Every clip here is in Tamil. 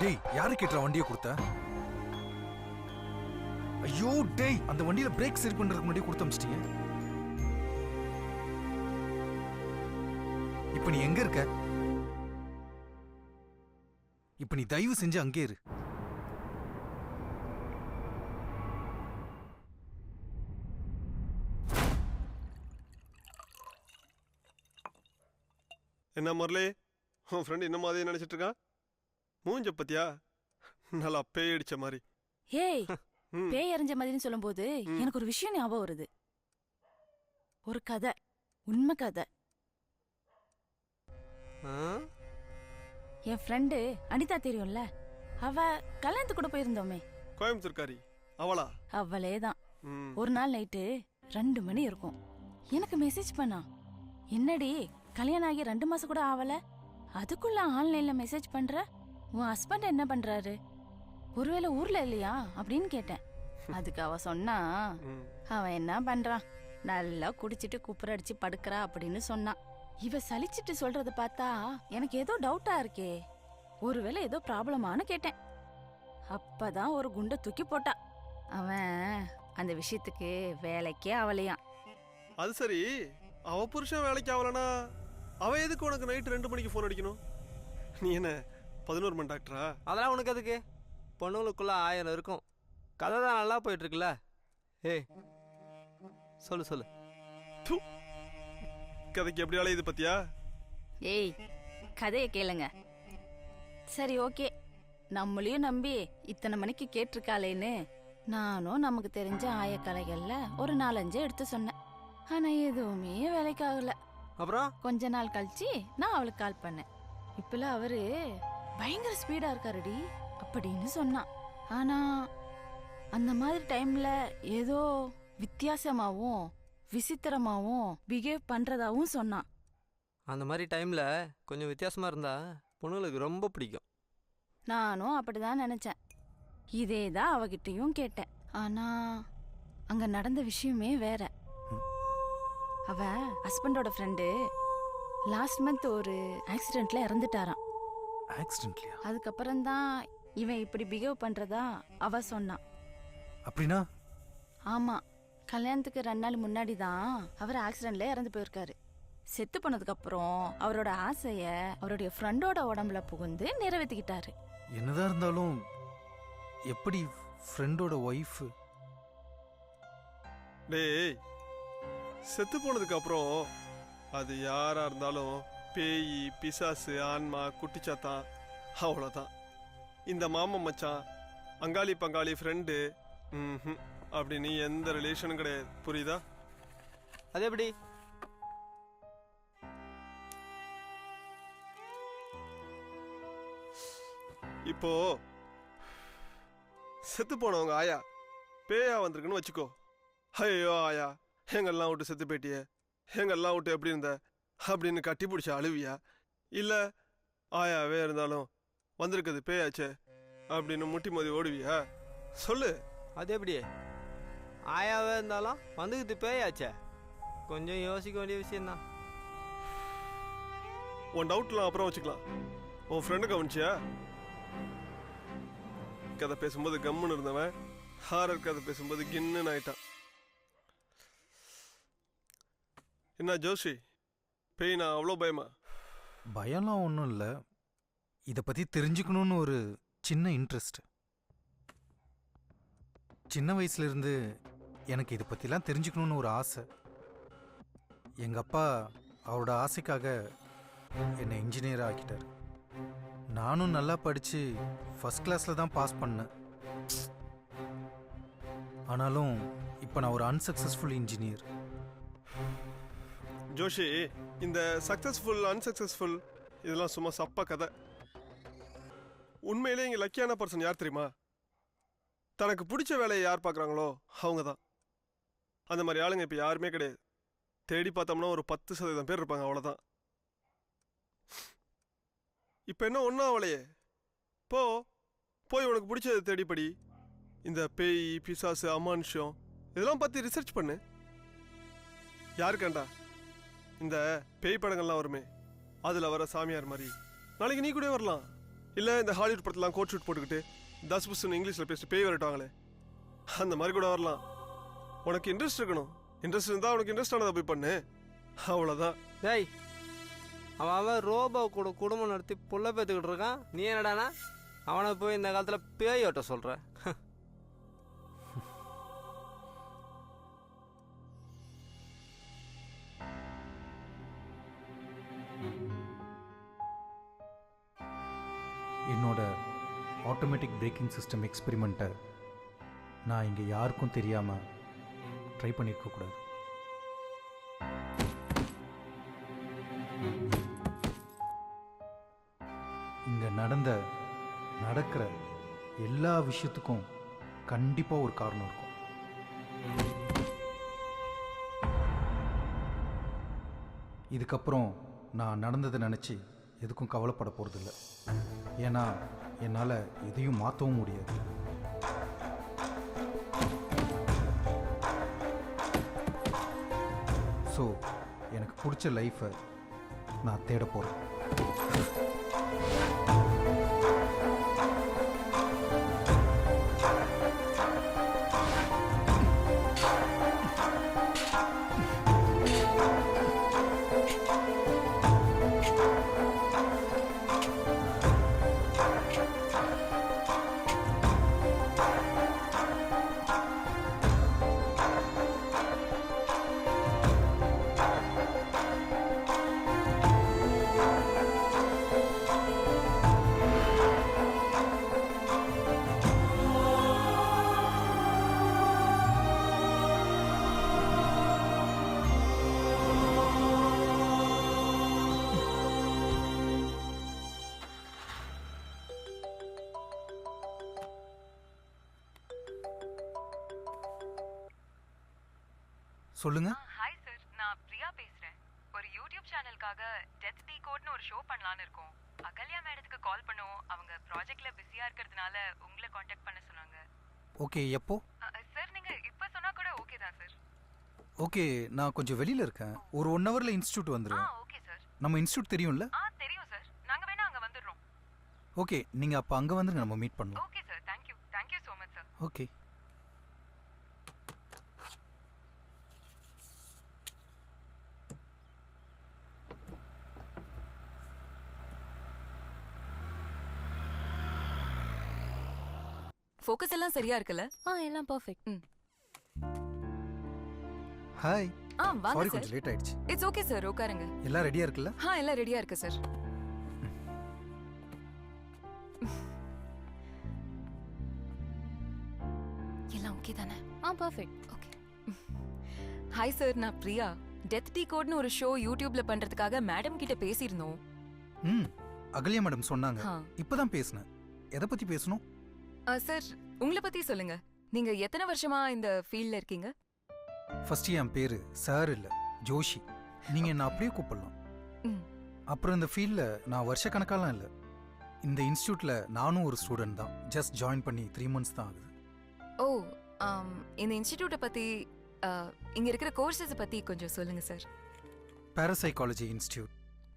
டேய் யாரு கேட்டுற வண்டியை கொடுத்த? ஐயோ டேய் அந்த வண்டியில பிரேக் சரி பண்றதுக்கு முன்னாடி கொடுத்து அமிச்சிட்டீங்க இப்ப நீ எங்க இருக்க? இப்ப நீ தயவு செஞ்சு அங்கே இரு. என்ன முரளி? உன் ஃப்ரெண்ட் என்ன மாதிரி நினைச்சிட்டு இருக்கான் மூஞ்ச பத்தியா? நல்லா பேய் அடிச்ச மாதிரி ஏய். பேய் அறிஞ்ச மாதிரின்னு சொல்லும்போது எனக்கு ஒரு விஷயம் ஞாபகம் வருது. ஒரு கதை உண்மை கதை? என் ஃப்ரெண்டு அனிதா தெரியும்ல? அவ கல்யாணத்துக்கு கூட போயிருந்தோமே. கோயம்புத்தூர்காரி. அவளா? அவளே தான். ஒரு நாள் நைட்டு ரெண்டு மணி இருக்கும். எனக்கு மெசேஜ் பண்ணா. என்னடி கல்யாணம் ஆகி ரெண்டு மாசம் கூட ஆவல? அதுக்குள்ள ஆன்லைன்ல மெசேஜ் பண்ற? உன் ஹஸ்பண்ட் என்ன பண்றாரு? ஒருவேளை ஊர்ல இல்லையா? அப்படின்னு கேட்டேன். அதுக்கு அவ சொன்னா அவன் என்ன பண்றான்? நல்லா குடிச்சிட்டு குப்புற அடிச்சு படுக்கறா அப்படின்னு சொன்னான் இவ சலிச்சிட்டு சொல்றத பார்த்தா எனக்கு ஏதோ டவுட்டா இருக்கே. ஒருவேளை ஏதோ ப்ராப்ளமான்னு கேட்டேன். அப்பதான் ஒரு குண்டை தூக்கி போட்டா. அவன் அந்த விஷயத்துக்கு வேலைக்கே அவளையாம் அது சரி. அவ புருஷன் வேலைக்கு ஆகலனா அவ எதுக்கு உனக்கு நைட் ரெண்டு மணிக்கு ஃபோன் அடிக்கணும்? நீ என்ன பதினோரு மணி டாக்டரா? அதெல்லாம் உனக்கு அதுக்கு பொண்ணுங்களுக்குள்ள ஆயிரம் இருக்கும். கதை தான் நல்லா போயிட்டு இருக்குல்ல ஏய் சொல்லு சொல்லு. து. கதைக்கு எப்படி அலையுது பத்தியா? ஏய் கதையை கேளுங்க. சரி ஓகே. நம்மளையும் நம்பி இத்தனை மணிக்கு கேட்டிருக்காளேன்னு நானும் நமக்கு தெரிஞ்ச ஆயக்கலைகள்ல ஒரு நாலஞ்சு எடுத்து சொன்னேன். ஆனா எதுவுமே வேலைக்கு ஆகல. அப்புறம்? கொஞ்ச நாள் கழிச்சு நான் அவளுக்கு கால் பண்ணேன். இப்பல அவரு பயங்கர ஸ்பீடா இருக்காருடி அப்படின்னு சொன்னான். ஆனா அந்த மாதிரி டைம்ல ஏதோ வித்தியாசமாவும் விசித்திரமாவும் பிஹேவ் பண்றதாவும் சொன்னான். அந்த மாதிரி டைமில் கொஞ்சம் வித்தியாசமாக இருந்தா பொண்ணுங்களுக்கு ரொம்ப பிடிக்கும். நானும் அப்படிதான் நினைச்சேன். இதே தான் அவகிட்டயும் கேட்டேன். ஆனா அங்க நடந்த விஷயமே வேற. அவ ஹஸ்பண்டோட ஃப்ரெண்டு லாஸ்ட் மந்த் ஒரு ஆக்சிடென்ட்ல இறந்துட்டாராம். ஆக்சிடென்ட்லியா அதுக்கப்புறம் தான் இவன் இப்படி பிஹேவ் பண்றதா அவ சொன்னான். அப்படின்னா? ஆமா கல்யாணத்துக்கு ரெண்டு நாள் முன்னாடி தான் அவர் ஆக்சிடென்ட்ல இறந்து போயிருக்காரு. செத்து போனதுக்கு அப்புறம் அவரோட ஆசைய அவருடைய ஃப்ரெண்டோட உடம்புல புகுந்து நிறைவேற்றிக்கிட்டாரு என்னதான் இருந்தாலும் எப்படி ஃப்ரெண்டோட ஒய்ஃப் டேய் செத்து போனதுக்கு அப்புறம் அது யாரா இருந்தாலும் பேய் பிசாசு ஆன்மா குட்டிச்சாத்தான் அவ்வளோதான் இந்த மாமன் மச்சான் அங்காளி பங்காளி ஃப்ரெண்டு ம் அப்படின்னு எந்த ரிலேஷனும் கிடையாது. புரியுதா? அது எப்படி? இப்போ செத்து போனவங்க ஆயா பேயா வந்திருக்குன்னு வச்சுக்கோ. ஐயோ ஆயா எங்கெல்லாம் விட்டு செத்து போயிட்டியே? எங்கெல்லாம் விட்டு எப்படி இருந்த? அப்படின்னு கட்டி பிடிச்ச அழுவியா? இல்லை ஆயாவே இருந்தாலும் வந்திருக்குது பேயாச்சே அப்படின்னு முட்டி மோதி ஓடுவியா? சொல்லு. அது எப்படி? ஆயாவே இருந்தாலும் வந்துக்கிட்டு பேயாச்சே. கொஞ்சம் யோசிக்க வேண்டிய விஷயம்தான். உன் டவுட்லாம் அப்புறம் வச்சுக்கலாம். உன் ஃப்ரெண்டு கவனிச்சியா? கதை பேசும்போது கம்முன்னு இருந்தவன் ஹாரர் கதை பேசும்போது கின்னுன்னு ஆயிட்டான். என்ன ஜோஷி? பேய்னா? அவ்வளோ பயமா? பயம்லாம் ஒன்றும் இல்லை. இதை பற்றி தெரிஞ்சுக்கணும்னு ஒரு சின்ன இன்ட்ரெஸ்ட் சின்ன வயசுலேருந்து எனக்கு இதை பற்றிலாம் தெரிஞ்சுக்கணும்னு ஒரு ஆசை. எங்கள் அப்பா அவரோட ஆசைக்காக என்னை இன்ஜினியராக ஆக்கிட்டார். நானும் நல்லா படித்து ஃபஸ்ட் கிளாஸில் தான் பாஸ் பண்ணேன். ஆனாலும் இப்போ நான் ஒரு அன்சக்ஸஸ்ஃபுல் இன்ஜினியர் ஜோஷி இந்த சக்ஸஸ்ஃபுல் அன்சக்ஸஸ்ஃபுல் இதெல்லாம் சும்மா சப்ப கதை. உண்மையிலே இங்கே லக்கியான பர்சன் யார் தெரியுமா? தனக்கு பிடிச்ச வேலையை யார் பார்க்குறாங்களோ அவங்க தான் அந்த மாதிரி ஆளுங்க இப்போ யாருமே கிடையாது. தேடி பார்த்தோம்னா ஒரு பத்து சதவீதம் பேர் இருப்பாங்க அவ்வளோதான் இப்போ என்ன ஒன்றும் அவளையே? போ போய் உனக்கு பிடிச்சதை தேடிப்படி இந்த பேய் பிசாசு அமானுஷம் இதெல்லாம் பற்றி ரிசர்ச் பண்ணு. யாருக்காண்டா? இந்த பேய் படங்கள்லாம் வருமே அதில் வர சாமியார் மாதிரி. நாளைக்கு நீ கூட வரலாம். இல்லை இந்த ஹாலிவுட் படத்துலாம் கோட் ஷூட் போட்டுக்கிட்டு தஸ் புஸ்ன்னு இங்கிலீஷில் பேசிட்டு பேய் விரட்டுவாங்களே. அந்த மாதிரி கூட வரலாம். உனக்கு இன்ட்ரெஸ்ட் இருக்கணும். இன்ட்ரெஸ்ட் இருந்தால் உனக்கு இன்ட்ரெஸ்ட் ஆனதை போய் பண்ணு. அவ்வளோதான் டேய் அவன் அவன் ரோபோ கூட குடும்பம் நடத்தி புள்ள பேத்துக்கிட்டு இருக்கான். நீ என்னடானா? அவனை போய் இந்த காலத்தில் பேய் ஓட்ட சொல்கிற பிரேக்கிங் சிஸ்டம் எக்ஸ்பெரிமெண்ட்டை நான் இங்கே யாருக்கும் தெரியாமல் ட்ரை பண்ணியிருக்கக்கூடாது இங்கே நடந்த நடக்கிற எல்லா விஷயத்துக்கும் கண்டிப்பாக ஒரு காரணம் இருக்கும். இதுக்கப்புறம் நான் நடந்ததை நினச்சி எதுக்கும் கவலைப்பட போகிறதில்ல ஏன்னா என்னால் எதையும் மாற்றவும் முடியாது. ஸோ எனக்கு பிடிச்ச லைஃப்பை நான் தேட போகிறேன் சொல்லுங்க. ஹாய் சார் நான் பிரியா பேசுறேன். ஒரு யூடியூப் சேனலுக்காக டெத் டீ கோட்னு ஒரு ஷோ பண்ணலாம்னு இருக்கோம். அகல்யா மேடத்துக்கு கால் பண்ணோம் அவங்க ப்ராஜெக்ட்ல பிஸியா இருக்கிறதுனால உங்களை காண்டாக்ட் பண்ண சொன்னாங்க. ஓகே எப்போ? சார் நீங்க இப்ப சொன்னா கூட ஓகே தான் சார் ஓகே நான் கொஞ்சம் வெளியில் இருக்கேன். ஒரு ஒன் ஹவரில் இன்ஸ்டியூட் ஆ வந்துடுவேன் ஓகே சார் நம்ம இன்ஸ்டியூட் தெரியும்ல? ஆ தெரியும் சார் நாங்க வேணா அங்க வந்துடுறோம். ஓகே நீங்கள் அப்போ அங்கே வந்துருங்க. நம்ம மீட் பண்ணலாம். Okay sir thank you thank you so much sir okay focus எல்லாம் சரியா இருக்குல்ல? ஆ எல்லாம் பர்ஃபெக்ட் ஹாய் ஆ வாங்க சார் கொஞ்சம் லேட் ஆயிடுச்சு. இட்ஸ் ஓகே சார் உட்காருங்க. எல்லாம் ரெடியாக இருக்குல்ல? ஆ எல்லாம் ரெடியா இருக்கு சார் எல்லாம் ஓகே தானே? ஆ பர்ஃபெக்ட் ஓகே ஹாய் சார் நான் பிரியா. டெத் டீ கோட்னு ஒரு ஷோ யூடியூப்ல பண்றதுக்காக மேடம் கிட்ட பேசியிருந்தோம். ம். அகல்யா மேடம் சொன்னாங்க. இப்பதான் பேசினேன். எதை பத்தி பேசணும்? சார் உங்களை பத்தி சொல்லுங்க. நீங்க எத்தனை வருஷமா இந்த ஃபீல்ட்ல இருக்கீங்க? ஃபர்ஸ்ட் என் பேரு சார் இல்ல ஜோஷி. நீங்க என்ன அப்படியே கூப்பிடலாம். ம். அப்புறம் இந்த ஃபீல்ட்ல நான் வருஷ கணக்காலாம் இல்ல. இந்த இன்ஸ்டியூட்ல நானும் ஒரு ஸ்டூடெண்ட் தான். ஜஸ்ட் ஜாயின் பண்ணி த்ரீ மந்த்ஸ் தான் ஆகுது. ஓ ஆம், இந்த இன்ஸ்டிடியூட்டை பத்தி ஆ, இங்க இருக்கிற கோர்சஸ் பத்தி கொஞ்சம் சொல்லுங்க சார். பாரசைக்காலஜி இன்ஸ்டியூட்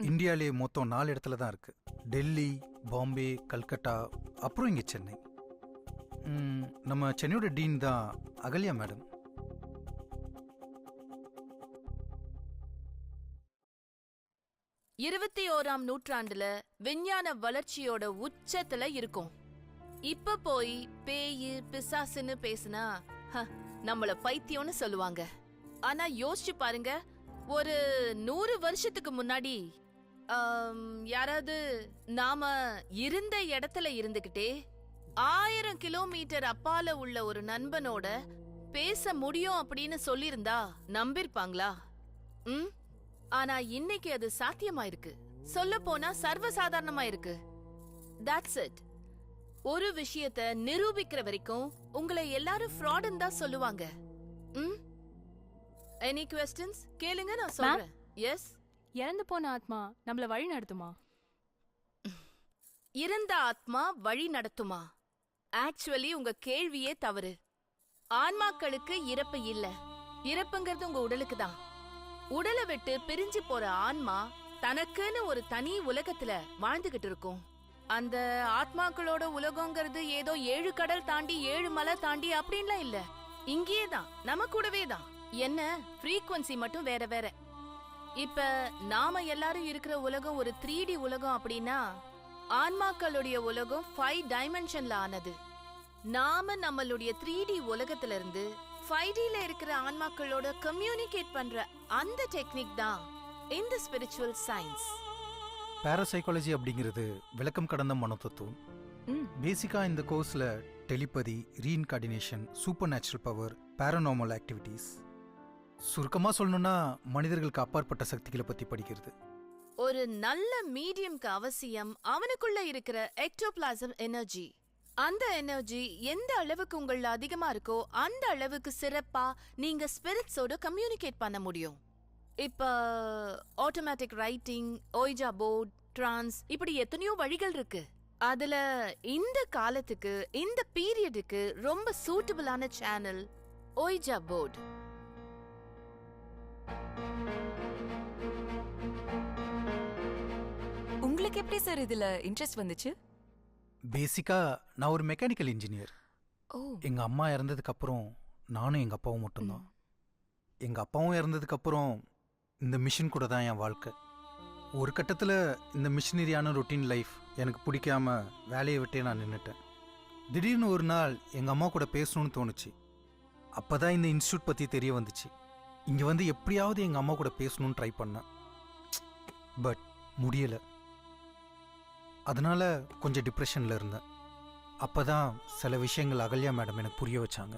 இந்தியாலேயே மொத்தம் நாலு இடத்துல தான் இருக்கு. டெல்லி பாம்பே கல்கட்டா அப்புறம் இங்க சென்னை. நம்ம சென்னையோட டீன் தான் அகல்யா மேடம். இருபத்தி ஓராம் நூற்றாண்டுல விஞ்ஞான வளர்ச்சியோட உச்சத்துல இருக்கும். இப்ப போய் பேயு பிசாசுன்னு பேசுனா ஹ, நம்மள பைத்தியம்னு சொல்லுவாங்க. ஆனா யோசிச்சு பாருங்க ஒரு நூறு வருஷத்துக்கு முன்னாடி யாராவது நாம இருந்த இடத்துல இருந்துகிட்டே ஆயிரம் கிலோமீட்டர் அப்பால உள்ள ஒரு நண்பனோட பேச முடியும் அப்படின்னு சொல்லியிருந்தா நம்பிருப்பாங்களா ம்? ஆனா இன்னைக்கு அது சாத்தியமா இருக்கு சொல்ல போனா சர்வசாதாரணமா இருக்கு. தட்ஸ் இட் ஒரு விஷயத்த நிரூபிக்கிற வரைக்கும் உங்களை எல்லாரும் ஃப்ராடுன்னு தான் சொல்லுவாங்க. ம்? எனி கொஸ்டின்ஸ் கேளுங்க நான் சொல்றேன். எஸ் இறந்து போன ஆத்மா நம்மள வழி நடத்துமா? இறந்த ஆத்மா வழி நடத்துமா? ஆக்சுவலி உங்க கேள்வியே தவறு. ஆன்மாக்களுக்கு இறப்பு இல்ல. இறப்புங்கிறது உங்க உடலுக்கு தான். உடலை விட்டு பிரிஞ்சு போற ஆன்மா தனக்குன்னு ஒரு தனி உலகத்துல வாழ்ந்துகிட்டு இருக்கும். அந்த ஆத்மாக்களோட உலகங்கிறது ஏதோ ஏழு கடல் தாண்டி ஏழு மலை தாண்டி அப்படின்லாம் இல்ல. இங்கேயே தான். நம்ம கூடவே தான். என்ன? ஃப்ரீக்வன்சி மட்டும் வேற வேற. இப்ப நாம எல்லாரும் இருக்கிற உலகம் ஒரு த்ரீ டி உலகம் அப்படின்னா ஆன்மாக்களுடைய உலகம் ஃபைவ் டைமென்ஷன்ல ஆனது. நாம நம்மளுடைய த்ரீ டி உலகத்துல இருந்து ஃபைவ் டில இருக்கிற ஆன்மாக்களோட கம்யூனிகேட் பண்ற அந்த டெக்னிக் தான் இந்த ஸ்பிரிச்சுவல் சயின்ஸ் பேராசைக்காலஜி அப்படிங்கிறது விளக்கம் கடந்த மனோதத்துவம். ம். பேசிக்காக இந்த கோர்ஸில் telepathy reincarnation supernatural power paranormal activities சுருக்கமாக சொல்லணும்னா மனிதர்களுக்கு அப்பாற்பட்ட சக்திகளை பற்றி படிக்கிறது. ஒரு நல்ல மீடியம்க்கு அவசியம் அவனுக்குள்ள இருக்கிற எக்டோபிளாசம் எனர்ஜி அந்த எனர்ஜி எந்த அளவுக்கு உங்கள அதிகமா இருக்கோ அந்த அளவுக்கு சிறப்பா நீங்க ஸ்பிரிட்ஸோட கம்யூனிகேட் பண்ண முடியும். இப்ப automatic writing Ouija board trance இப்படி எத்தனையோ வழிகள் இருக்கு. அதுல இந்த காலத்துக்கு இந்த பீரியடுக்கு ரொம்ப சூட்டபிளான சேனல் ஓய்ஜா போர்டு உங்களுக்கு எப்படி சார் இதுல இன்ட்ரெஸ்ட் வந்துச்சு? பேசிக்காக நான் ஒரு மெக்கானிக்கல் இன்ஜினியர் ஓ. எங்கள் அம்மா இறந்ததுக்கப்புறம் நானும் எங்கள் அப்பாவும் மட்டும்தான். எங்கள் அப்பாவும் இறந்ததுக்கப்புறம் இந்த மிஷின் கூட தான் என் வாழ்க்கை. ஒரு கட்டத்தில் இந்த மிஷினரியான ரொட்டீன் லைஃப் எனக்கு பிடிக்காம வேலையை விட்டே நான் நின்றுட்டேன் திடீர்னு ஒரு நாள் எங்கள் அம்மா கூட பேசணும்னு தோணுச்சு. அப்போ தான் இந்த இன்ஸ்டியூட் பற்றி தெரிய வந்துச்சு. இங்கே வந்து எப்படியாவது எங்கள் அம்மா கூட பேசணும்னு ட்ரை பண்ணேன். பட் முடியலை. அதனால் கொஞ்சம் டிப்ரெஷனில் இருந்தேன். அப்போ தான் சில விஷயங்கள் அகல்யா மேடம் எனக்கு புரிய வச்சாங்க.